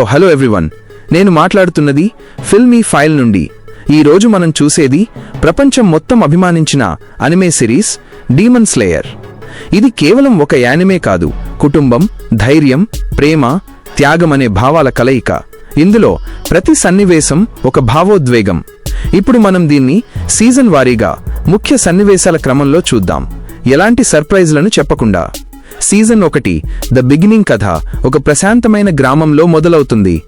ఓ, hello everyone నేను మాట్లాడుతున్నది filmy file నుండి. ఈ రోజు మనం చూసేది ప్రపంచం మొత్తం అభిమానించిన అనిమే సిరీస్ డీమన్ స్లేయర్ ఇది కేవలం ఒక యానిమే కాదు. కుటుంబం ధైర్యం ప్రేమ త్యాగం అనే భావాల కలయిక. ఇందులో ప్రతి సన్నివేశం ఒక భావోద్వేగం. ఇప్పుడు మనం దీన్ని సీజన్ వారీగా ముఖ్య సన్నివేశాల క్రమంలో చూద్దాం. ఎలాంటి సర్ప్రైజ్లను చెప్పకుండా. సీజన్ ఒకటి ద బిగినింగ్ కథ ఒక ప్రశాంతమైన గ్రామంలో మొదలవుతుంది.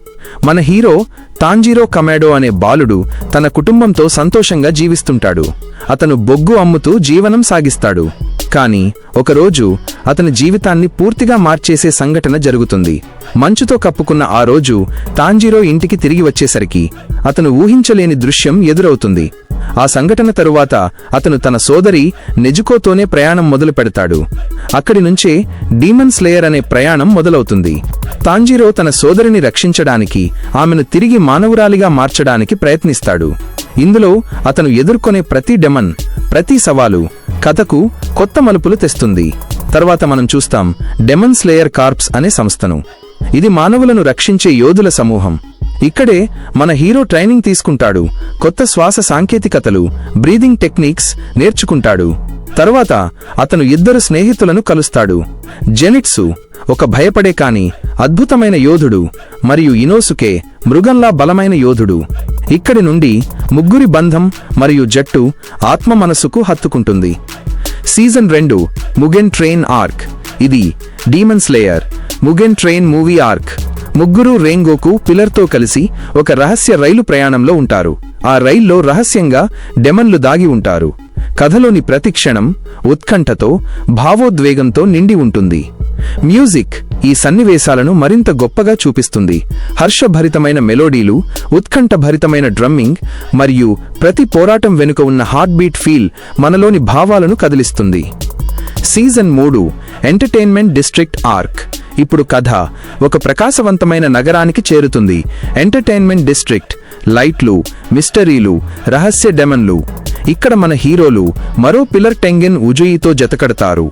మన హీరో తాంజీరో కమాడో అనే బాలుడు తన కుటుంబంతో సంతోషంగా జీవిస్తుంటాడు. అతను బొగ్గు అమ్ముతూ జీవనం సాగిస్తాడు. కానీ ఒకరోజు అతని జీవితాన్ని పూర్తిగా మార్చేసే సంఘటన జరుగుతుంది. మంచుతో కప్పుకున్న ఆ రోజు తాంజీరో ఇంటికి తిరిగి వచ్చేసరికి అతను ఊహించలేని దృశ్యం ఎదురవుతుంది. ఆ సంఘటన తరువాత అతను తన సోదరి నెజుకోతోనే ప్రయాణం మొదలు పెడతాడు. అక్కడి నుంచే డీమన్ స్లేయర్ అనే ప్రయాణం మొదలవుతుంది. తాంజీరో తన సోదరిని రక్షించడానికి ఆమెను తిరిగి మానవురాలిగా మార్చడానికి ప్రయత్నిస్తాడు. ఇందులో అతను ఎదుర్కొనే ప్రతి డెమన్ ప్రతి సవాలు కథకు కొత్త మలుపులు తెస్తుంది. తర్వాత మనం చూస్తాం డెమన్ స్లేయర్ కార్ప్స్ అనే సంస్థను. ఇది మానవులను రక్షించే యోధుల సమూహం. ఇక్కడే మన హీరో ట్రైనింగ్ తీసుకుంటాడు. కొత్త శ్వాస సాంకేతికతలు బ్రీదింగ్ టెక్నిక్స్ నేర్చుకుంటాడు. తరువాత అతను ఇద్దరు స్నేహితులను కలుస్తాడు. జెనిట్సు ఒక భయపడే కాని అద్భుతమైన యోధుడు మరియు ఇనోసుకే మృగంలా బలమైన యోధుడు. ఇక్కడి నుండి ముగ్గురి బంధం మరియు జట్టు ఆత్మ మనసుకు హత్తుకుంటుంది. సీజన్ రెండు ముగెన్ ట్రైన్ ఆర్క్. ఇది demon slayer Mugen train movie arc. ముగ్గురు రేంగోకు పిల్లర్తో కలిసి ఒక రహస్య రైలు ప్రయాణంలో ఉంటారు. ఆ రైల్లో రహస్యంగా డెమన్లు దాగి ఉంటారు. కథలోని ప్రతి క్షణం ఉత్కంఠతో భావోద్వేగంతో నిండి ఉంటుంది. మ్యూజిక్ ఈ సన్నివేశాలను మరింత గొప్పగా చూపిస్తుంది. హర్షభరితమైన మెలోడీలు ఉత్కంఠభరితమైన డ్రమ్మింగ్ మరియు ప్రతి పోరాటం వెనుక ఉన్న హార్ట్ బీట్ ఫీల్ మనలోని భావాలను కదిలిస్తుంది. సీజన్ మూడు ఎంటర్టైన్మెంట్ డిస్ట్రిక్ట్ ఆర్క్ ఇప్పుడు కథ ఒక ప్రకాశవంతమైన నగరానికి చేరుతుంది. ఎంటర్టైన్మెంట్ డిస్ట్రిక్ట్ లైట్లు మిస్టరీలు రహస్య డెమన్లు. ఇక్కడ మన హీరోలు మరో పిల్లర్ టెంగెన్ ఉజుయితో జతకడతారు.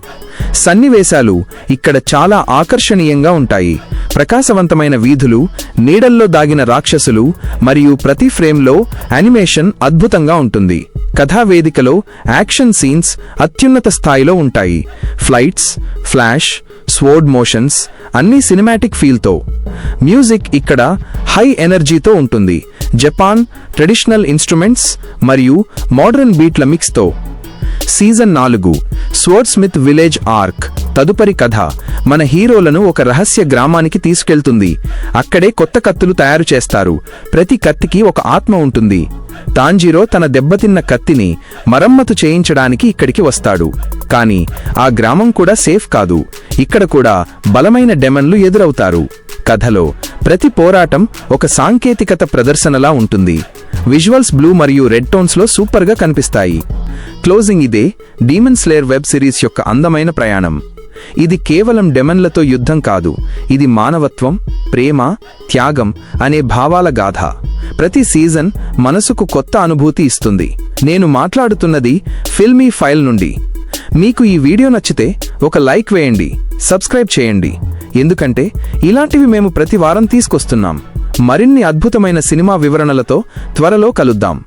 సన్నివేశాలు ఇక్కడ చాలా ఆకర్షణీయంగా ఉంటాయి. ప్రకాశవంతమైన వీధులు నీడల్లో దాగిన రాక్షసులు మరియు ప్రతి ఫ్రేమ్లో యానిమేషన్ అద్భుతంగా ఉంటుంది. కథావేదికలో యాక్షన్ సీన్స్ అత్యున్నత స్థాయిలో ఉంటాయి. ఫ్లైట్స్ ఫ్లాష్ స్వోర్డ్ మోషన్స్ అన్ని సినిమాటిక్ ఫీల్తో. మ్యూజిక్ ఇక్కడ హై ఎనర్జీతో ఉంటుంది. జపాన్ ట్రెడిషనల్ ఇన్స్ట్రుమెంట్స్ మరియు మోడర్న్ బీట్ల మిక్స్తో. సీజన్ నాలుగు స్వర్డ్ స్మిత్ విలేజ్ ఆర్క్ తదుపరి కథ మన హీరోలను ఒక రహస్య గ్రామానికి తీసుకెళ్తుంది. అక్కడే కొత్త కత్తులు తయారు చేస్తారు. ప్రతి కత్తికి ఒక ఆత్మ ఉంటుంది. తాంజీరో తన దెబ్బతిన్న కత్తిని మరమ్మతు చేయించడానికి ఇక్కడికి వస్తాడు. కానీ ఆ గ్రామం కూడా సేఫ్ కాదు. ఇక్కడ కూడా బలమైన డెమన్లు ఎదురవుతారు. కథలో ప్రతి పోరాటం ఒక సాంకేతికత ప్రదర్శనలా ఉంటుంది. విజువల్స్ బ్లూ మరియు రెడ్ టోన్స్లో సూపర్గా కనిపిస్తాయి. క్లోజింగ్ ఇదే డీమన్ స్లేయర్ వెబ్ సిరీస్ యొక్క అందమైన ప్రయాణం. ఇది కేవలం డెమన్లతో యుద్ధం కాదు ఇది మానవత్వం ప్రేమ త్యాగం అనే భావాల గాథ. ప్రతి సీజన్ మనసుకు కొత్త అనుభూతి ఇస్తుంది. నేను మాట్లాడుతున్నది ఫిల్మీ ఫైల్ నుండి. మీకు ఈ వీడియో నచ్చితే ఒక లైక్ వేయండి సబ్స్క్రైబ్ చేయండి. ఎందుకంటే ఇలాంటివి మేము ప్రతి వారం తీసుకొస్తున్నాం. మరిన్ని అద్భుతమైన సినిమా వివరణలతో త్వరలో కలుద్దాం.